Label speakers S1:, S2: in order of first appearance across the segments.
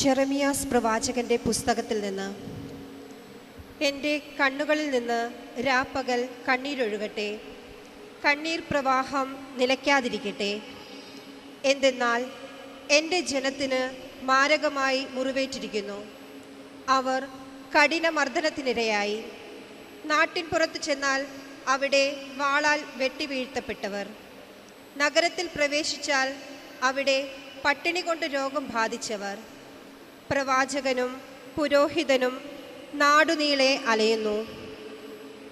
S1: Jeremiah's പ്രവാചകന്റെ പുസ്തകത്തിൽ നിന്ന് എന്റെ കണ്ണുകളിൽ നിന്ന് രാപ്പകൽ കണ്ണീരൊഴുകട്ടെ കണ്ണീർ പ്രവാഹം നിലയ്ക്കാതിരിക്കട്ടെ. എന്തെന്നാൽ എന്റെ ജനത്തിന് മാരകമായി മുറിവേറ്റിരിക്കുന്നു. അവർ കഠിനമർദ്ദനത്തിനിരയായി. നാട്ടിൻ പുറത്ത് ചെന്നാൽ അവിടെ വാളാൽ വെട്ടിവീഴ്ത്തപ്പെട്ടവർ നഗരത്തിൽ പ്രവേശിച്ചാൽ അവിടെ പട്ടിണി കൊണ്ട് രോഗം ബാധിച്ചവർ. പ്രവാചകനും പുരോഹിതനും നാടുനീളെ അലയുന്നു.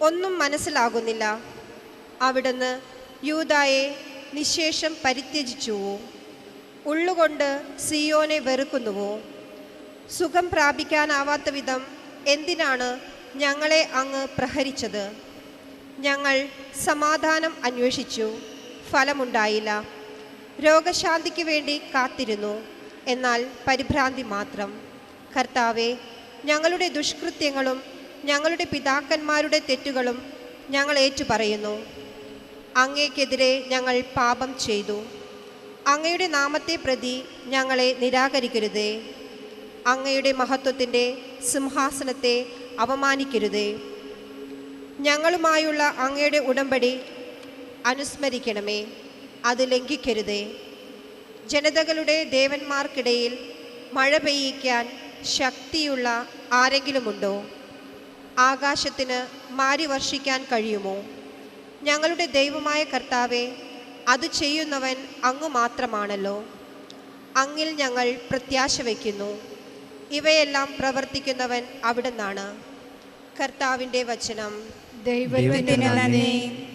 S1: ഒന്നും മനസ്സിലാകുന്നില്ല. അവിടുന്ന് യൂതായെ നിശേഷം പരിത്യജിച്ചുവോ? ഉള്ളുകൊണ്ട് സിയോനെ വെറുക്കുന്നുവോ? സുഖം പ്രാപിക്കാനാവാത്ത വിധം എന്തിനാണ് ഞങ്ങളെ അങ്ങ് പ്രഹരിച്ചത്? ഞങ്ങൾ സമാധാനം അന്വേഷിച്ചു. ഫലമുണ്ടായില്ല. രോഗശാന്തിക്ക് വേണ്ടി കാത്തിരുന്നു. എന്നാൽ പരിഭ്രാന്തി മാത്രം. കർത്താവെ ഞങ്ങളുടെ ദുഷ്കൃത്യങ്ങളും ഞങ്ങളുടെ പിതാക്കന്മാരുടെ തെറ്റുകളും ഞങ്ങൾ ഏറ്റുപറയുന്നു. അങ്ങേക്കെതിരെ ഞങ്ങൾ പാപം ചെയ്തു. അങ്ങയുടെ നാമത്തെ പ്രതി ഞങ്ങളെ നിരാകരിക്കരുതേ. അങ്ങയുടെ മഹത്വത്തിന്റെ സിംഹാസനത്തെ അപമാനിക്കരുതേ. ഞങ്ങളുമായുള്ള അങ്ങയുടെ ഉടമ്പടി അനുസ്മരിക്കണമേ. അത് ലംഘിക്കരുതേ. ജനതകളുടെ ദേവന്മാർക്കിടയിൽ മഴ പെയ്യിക്കാൻ ശക്തിയുള്ള ആരെങ്കിലുമുണ്ടോ? ആകാശത്തിന് മാരി വർഷിക്കാൻ കഴിയുമോ? ഞങ്ങളുടെ ദൈവമായ കർത്താവെ അത് ചെയ്യുന്നവൻ അങ്ങ് മാത്രമാണല്ലോ. അങ്ങിൽ ഞങ്ങൾ പ്രത്യാശ വയ്ക്കുന്നു. ഇവയെല്ലാം പ്രവർത്തിക്കുന്നവൻ അവിടുന്നാണ്. കർത്താവിന്റെ വചനം.
S2: ദൈവത്തിന് നന്ദി